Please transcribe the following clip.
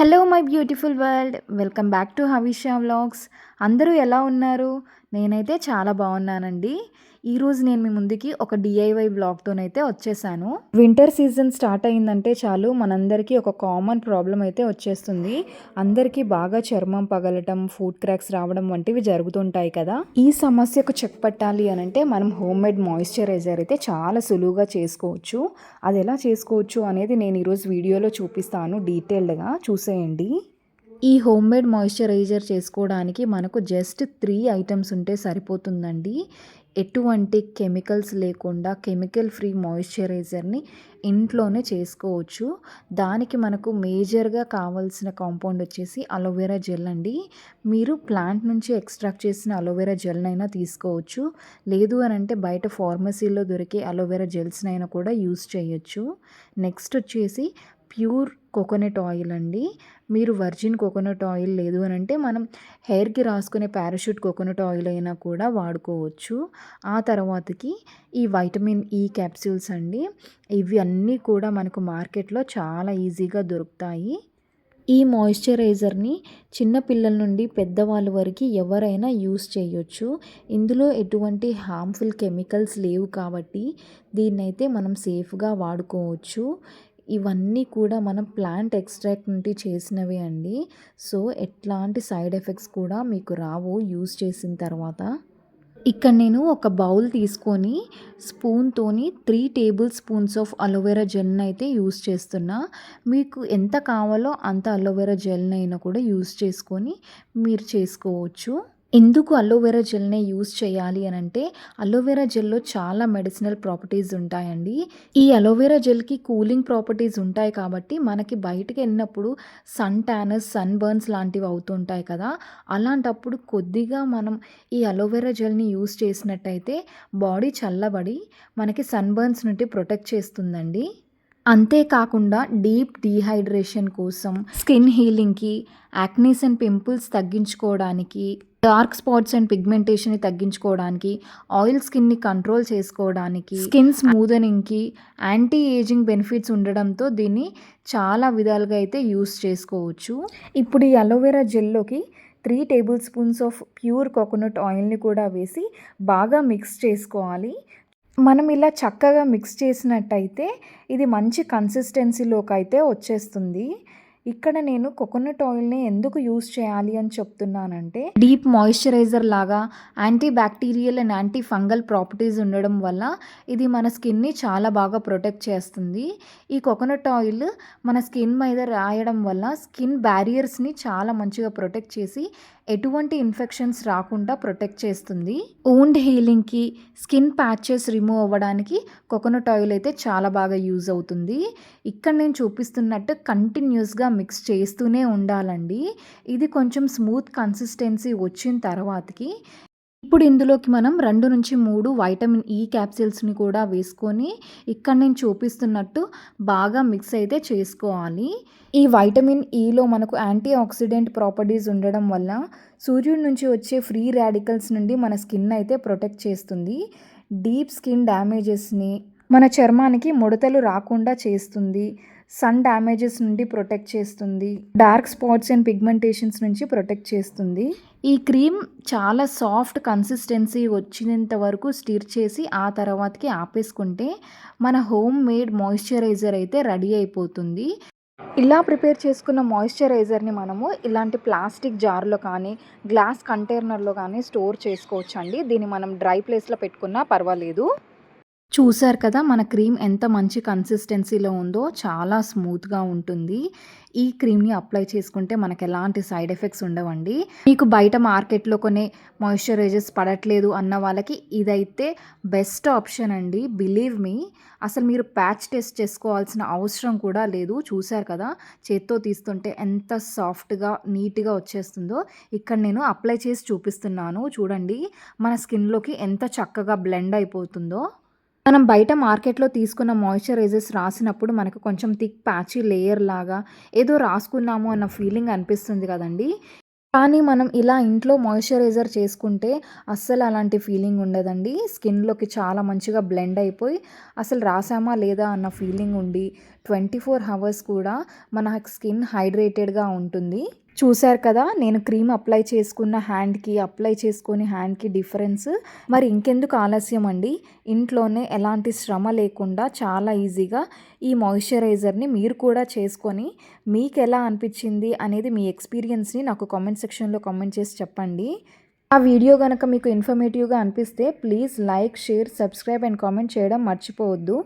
Hello my beautiful world welcome back to Havisha vlogs అందరూ ఎలా ఉన్నారు? నేనైతే చాలా బాగున్నానండి. ఈరోజు నేను మీ ముందుకి ఒక డిఐవై బ్లాగ్తోనైతే వచ్చేసాను. వింటర్ సీజన్ స్టార్ట్ అయిందంటే చాలు మనందరికీ ఒక కామన్ ప్రాబ్లం అయితే వచ్చేస్తుంది. అందరికీ బాగా చర్మం పగలటం ఫుడ్ క్రాక్స్ రావడం వంటివి జరుగుతుంటాయి కదా. ఈ సమస్యకు చెక్ పట్టాలి అని అంటే మనం హోమ్ మేడ్ మాయిశ్చరైజర్ అయితే చాలా సులువుగా చేసుకోవచ్చు. అది ఎలా చేసుకోవచ్చు అనేది నేను ఈరోజు వీడియోలో చూపిస్తాను డీటెయిల్డ్గా. చూసేయండి. ఈ హోమ్ మేడ్ మాయిశ్చరైజర్ చేసుకోవడానికి మనకు జస్ట్ త్రీ ఐటమ్స్ ఉంటే సరిపోతుందండి. ఎటువంటి కెమికల్స్ లేకుండా కెమికల్ ఫ్రీ మాయిశ్చరైజర్ని ఇంట్లోనే చేసుకోవచ్చు. దానికి మనకు మేజర్గా కావాల్సిన కాంపౌండ్ వచ్చేసి అలోవెరా జెల్ అండి. మీరు ప్లాంట్ నుంచి ఎక్స్ట్రాక్ట్ చేసిన అలోవెరా జెల్నైనా తీసుకోవచ్చు. లేదు అని అంటే బయట ఫార్మసీలో దొరికే అలోవెరా జెల్స్నైనా కూడా యూస్ చేయొచ్చు. నెక్స్ట్ వచ్చేసి ప్యూర్ కోకోనట్ ఆయిల్ అండి. మీరు వర్జిన్ కోకోనట్ ఆయిల్ లేదు అని అంటే మనం హెయిర్కి రాసుకునే పారాషూట్ కోకోనట్ ఆయిల్ అయినా కూడా వాడుకోవచ్చు. ఆ తర్వాతకి ఈ వైటమిన్ ఈ క్యాప్సూల్స్ అండి ఇవి అన్నీ కూడా మనకు మార్కెట్లో చాలా ఈజీగా దొరుకుతాయి. ఈ మాయిశ్చరైజర్ని చిన్నపిల్లల నుండి పెద్దవాళ్ళ వరకు ఎవరైనా యూస్ చేయొచ్చు. ఇందులో ఎటువంటి హార్మ్ఫుల్ కెమికల్స్ లేవు కాబట్టి దీన్నైతే మనం సేఫ్గా వాడుకోవచ్చు. ఇవన్నీ కూడా మనం ప్లాంట్ ఎక్స్ట్రాక్ట్ నుండి చేసినవి అండి. సో ఎట్లాంటి సైడ్ ఎఫెక్ట్స్ కూడా మీకు రావు యూస్ చేసిన తర్వాత. ఇక్కడ నేను ఒక బౌల్ తీసుకొని స్పూన్తోని three tablespoons of aloe vera జెల్ని అయితే యూస్ చేస్తున్నా. మీకు ఎంత కావాలో అంత అలోవెరా జెల్ని అయినా కూడా యూస్ చేసుకొని మీరు చేసుకోవచ్చు. ఎందుకు అలోవెరా జెల్నే యూస్ చేయాలి అని అంటే అలోవెరా జెల్లో చాలా మెడిసినల్ ప్రాపర్టీస్ ఉంటాయండి. ఈ అలోవెరా జెల్కి కూలింగ్ ప్రాపర్టీస్ ఉంటాయి కాబట్టి మనకి బయటకు వెళ్ళినప్పుడు సన్ ట్యానస్ సన్ బర్న్స్ లాంటివి అవుతుంటాయి కదా. అలాంటప్పుడు కొద్దిగా మనం ఈ అలోవెరా జెల్ని యూస్ చేసినట్టయితే బాడీ చల్లబడి మనకి సన్ బర్న్స్ నుండి ప్రొటెక్ట్ చేస్తుందండి. అంతేకాకుండా డీప్ డీహైడ్రేషన్ కోసం స్కిన్ హీలింగ్కి యాక్నీస్ అండ్ పింపుల్స్ తగ్గించుకోవడానికి డార్క్ స్పాట్స్ అండ్ పిగ్మెంటేషన్ని తగ్గించుకోవడానికి ఆయిల్ స్కిన్ని కంట్రోల్ చేసుకోవడానికి స్కిన్ స్మూదనింగ్కి యాంటీ ఏజింగ్ బెనిఫిట్స్ ఉండడంతో దీన్ని చాలా విధాలుగా అయితే యూస్ చేసుకోవచ్చు. ఇప్పుడు ఈ aloe vera జెల్లోకి three tablespoons of pure coconut ఆయిల్ని కూడా వేసి బాగా మిక్స్ చేసుకోవాలి. మనం ఇలా చక్కగా మిక్స్ చేసినట్టయితే ఇది మంచి కన్సిస్టెన్సీలోకి అయితే వచ్చేస్తుంది. ఇక్కడ నేను కోకోనట్ ఆయిల్ని ఎందుకు యూస్ చేయాలి అని చెప్తున్నానంటే డీప్ మాయిశ్చరైజర్ లాగా anti bacterial and anti fungal properties ఉండడం వల్ల ఇది మన స్కిన్ని చాలా బాగా ప్రొటెక్ట్ చేస్తుంది. ఈ కోకోనట్ ఆయిల్ మన స్కిన్ మీద రాయడం వల్ల స్కిన్ బ్యారియర్స్ని చాలా మంచిగా ప్రొటెక్ట్ చేసి ఎటువంటి ఇన్ఫెక్షన్స్ రాకుండా ప్రొటెక్ట్ చేస్తుంది. ఓండ్ హీలింగ్కి స్కిన్ ప్యాచెస్ రిమూవ్ అవ్వడానికి కోకోనట్ ఆయిల్ అయితే చాలా బాగా యూజ్ అవుతుంది. ఇక్కడ నేను చూపిస్తున్నట్టు కంటిన్యూస్గా మిక్స్ చేస్తూనే ఉండాలండి. ఇది కొంచెం స్మూత్ కన్సిస్టెన్సీ వచ్చిన తర్వాతకి ఇప్పుడు ఇందులోకి మనం రెండు నుంచి మూడు వైటమిన్ ఈ క్యాప్సిల్స్ని కూడా వేసుకొని ఇక్కడ నేను చూపిస్తున్నట్టు బాగా మిక్స్ అయితే చేసుకోవాలి. ఈ వైటమిన్ ఈలో e మనకు యాంటీ ఆక్సిడెంట్ ప్రాపర్టీస్ ఉండడం వల్ల సూర్యుడి నుంచి వచ్చే ఫ్రీ రాడికల్స్ నుండి మన స్కిన్ అయితే ప్రొటెక్ట్ చేస్తుంది. డీప్ స్కిన్ డ్యామేజెస్ని మన చర్మానికి ముడతలు రాకుండా చేస్తుంది. సన్ డ్యామేజెస్ నుండి ప్రొటెక్ట్ చేస్తుంది. డార్క్ స్పాట్స్ అండ్ పిగ్మెంటేషన్స్ నుంచి ప్రొటెక్ట్ చేస్తుంది. ఈ క్రీమ్ చాలా సాఫ్ట్ కన్సిస్టెన్సీ వచ్చినంత వరకు స్టిర్ చేసి ఆ తర్వాతకి ఆపేసుకుంటే మన హోమ్ మేడ్ మాయిశ్చరైజర్ అయితే రెడీ అయిపోతుంది. ఇలా ప్రిపేర్ చేసుకున్న మాయిశ్చరైజర్ని మనము ఇలాంటి ప్లాస్టిక్ జార్లో కానీ గ్లాస్ కంటైనర్లో కానీ స్టోర్ చేసుకోవచ్చండి. దీన్ని మనం డ్రై ప్లేస్లో పెట్టుకున్నా పర్వాలేదు. చూసారు కదా మన క్రీమ్ ఎంత మంచి కన్సిస్టెన్సీలో ఉందో చాలా స్మూత్గా ఉంటుంది. ఈ క్రీమ్ని అప్లై చేసుకుంటే మనకు ఎలాంటి సైడ్ ఎఫెక్ట్స్ ఉండవండి. మీకు బయట మార్కెట్లో కొనే మాయిశ్చరైజర్స్ పడట్లేదు అన్న వాళ్ళకి ఇదైతే బెస్ట్ ఆప్షన్ అండి. Believe me. అసలు మీరు ప్యాచ్ టెస్ట్ చేసుకోవాల్సిన అవసరం కూడా లేదు. చూసారు కదా చేత్తో తీస్తుంటే ఎంత సాఫ్ట్గా నీట్గా వచ్చేస్తుందో ఇక్కడ నేను అప్లై చేసి చూపిస్తున్నాను. చూడండి మన స్కిన్లోకి ఎంత చక్కగా బ్లెండ్ అయిపోతుందో. మనం బయట మార్కెట్లో తీసుకున్న మాయిశ్చరైజర్స్ రాసినప్పుడు మనకు కొంచెం థిక్ ప్యాచీ లేయర్ లాగా ఏదో రాసుకున్నాము అన్న ఫీలింగ్ అనిపిస్తుంది కదండి. కానీ మనం ఇలా ఇంట్లో మాయిశ్చరైజర్ చేసుకుంటే అస్సలు అలాంటి ఫీలింగ్ ఉండదండి. స్కిన్లోకి చాలా మంచిగా బ్లెండ్ అయిపోయి అసలు రాసామా లేదా అన్న ఫీలింగ్ ఉండి ట్వంటీ ఫోర్ అవర్స్ కూడా మన స్కిన్ హైడ్రేటెడ్గా ఉంటుంది. చూశారు కదా నేను క్రీమ్ అప్లై చేసుకున్న హ్యాండ్కి అప్లై చేసుకుని హ్యాండ్కి డిఫరెన్స్. మరి ఇంకెందుకు ఆలస్యం అండి? ఇంట్లోనే ఎలాంటి శ్రమ లేకుండా చాలా ఈజీగా ఈ మాయిశ్చరైజర్ని మీరు కూడా చేసుకొని మీకు ఎలా అనిపించింది అనేది మీ ఎక్స్పీరియన్స్ని నాకు కామెంట్ సెక్షన్లో కామెంట్ చేసి చెప్పండి. ఆ వీడియో కనుక మీకు ఇన్ఫర్మేటివ్గా అనిపిస్తే please like share subscribe and comment చేయడం మర్చిపోవద్దు.